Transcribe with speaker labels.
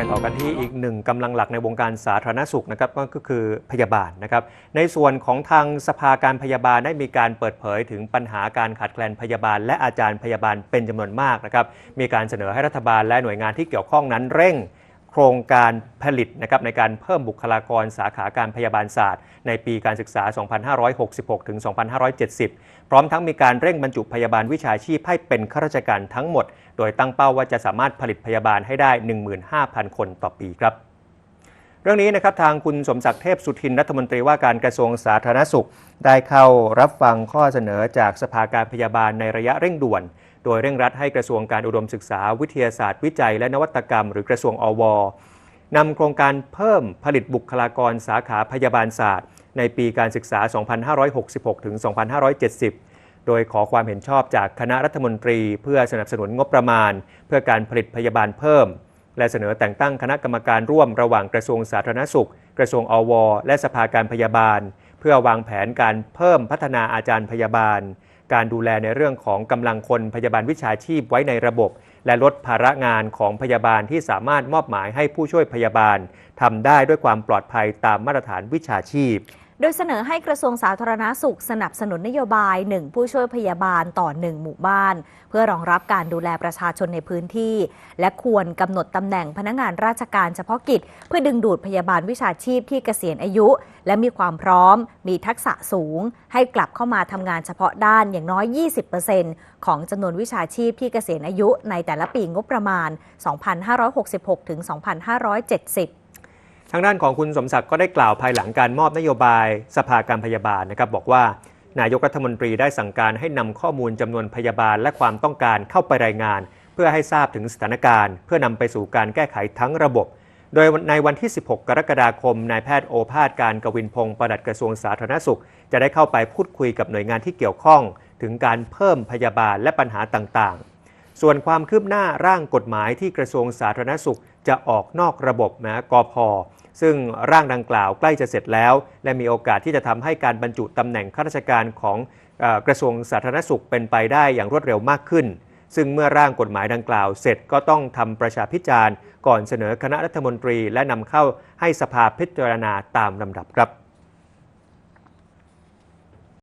Speaker 1: ไปต่อกันที่อีกหนึ่งกำลังหลักในวงการสาธารณสุขนะครับก็คือพยาบาลนะครับ ในส่วนของทางสภาการพยาบาลได้มีการเปิดเผยถึงปัญหาการขาดแคลนพยาบาล และอาจารย์พยาบาลเป็นจำนวนมากนะครับมีการเสนอให้รัฐบาลและหน่วยงานที่เกี่ยวข้องนั้นเร่ง โครงการผลิตนะครับในการเพิ่มบุคลากรสาขาการพยาบาลศาสตร์ ในปีการศึกษา 2566 ถึง 2570 พร้อมทั้งมีการเร่งบรรจุพยาบาลวิชาชีพให้เป็นข้าราชการทั้งหมด โดยตั้งเป้าว่าจะสามารถผลิตพยาบาลให้ได้ 15,000 คนต่อปีครับ เรื่องนี้นะครับทางคุณสมศักดิ์เทพสุทินรัฐมนตรีว่าการกระทรวงสาธารณสุข ได้เข้ารับฟังข้อเสนอจากสภาการพยาบาลในระยะเร่งด่วน โดยเร่งรัดให้กระทรวงการอุดมศึกษาวิทยาศาสตร์วิจัย และนวัตกรรม หรือกระทรวงอว นำโครงการเพิ่มผลิตบุคลากรสาขาพยาบาลศาสตร์ ในปีการศึกษา 2566 ถึง 2570 โดยขอความเห็นชอบจากคณะรัฐมนตรี เพื่อสนับสนุนงบประมาณ เพื่อการผลิตพยาบาลเพิ่ม และเสนอแต่งตั้งคณะกรรมการร่วมระหว่างกระทรวงสาธารณสุข กระทรวงอว และสภาการพยาบาล เพื่อวางแผนการเพิ่มพัฒนาอาจารย์พยาบาล การดูแลในเรื่องของกำลังคนพยาบาลวิชาชีพไว้ในระบบ และลดภาระงานของพยาบาลที่สามารถมอบหมายให้ผู้ช่วยพยาบาลทำได้ด้วยความปลอดภัยตามมาตรฐานวิชาชีพ
Speaker 2: โดยเสนอให้กระทรวงสาธารณาสุขสนับสนุนนโยบาย 1 ผู้ช่วยพยาบาลต่อ 1 หมู่บ้าน เพื่อรองรับการดูแลประชาชนในพื้นที่ และควรกำหนดตำแหน่งพนักงานราชการเฉพาะกิจ เพื่อดึงดูดพยาบาลวิชาชีพที่เกษียณอายุ และมีความพร้อม มีทักษะสูง ให้กลับเข้ามาทำงานเฉพาะด้านอย่างน้อย 20%ของจำนวนวิชาชีพที่เกษียณอายุในแต่ละปีงบประมาณ 2566 ถึง 2570
Speaker 1: ทางด้านของคุณสมศักดิ์ก็ได้กล่าวภายหลังการมอบนโยบายสภาการพยาบาลนะครับบอกว่านายกรัฐมนตรีได้สั่งการให้นำข้อมูลจำนวนพยาบาลและความต้องการเข้าไปรายงาน เพื่อให้ทราบถึงสถานการณ์ เพื่อนำไปสู่การแก้ไขทั้งระบบ โดยในวันที่ 16 กรกฎาคมนายแพทย์โอภาสการกวินพงศ์ปลัดกระทรวงสาธารณสุข จะได้เข้าไปพูดคุยกับหน่วยงานที่เกี่ยวข้อง ถึงการเพิ่มพยาบาลและปัญหาต่างๆ ส่วนความคืบหน้าร่างกฎหมายที่กระทรวงสาธารณสุข จะออกนอกระบบนะกพ ซึ่งร่างดังกล่าวใกล้จะเสร็จแล้ว และมีโอกาสที่จะทำให้การบรรจุตำแหน่งข้าราชการของกระทรวงสาธารณสุขเป็นไปได้อย่างรวดเร็วมากขึ้น ซึ่งเมื่อร่างกฎหมายดังกล่าวเสร็จก็ต้องทำประชาพิจารณ์ ก่อนเสนอคณะรัฐมนตรี และนำเข้าให้สภาพิจารณาตามลำดับครับ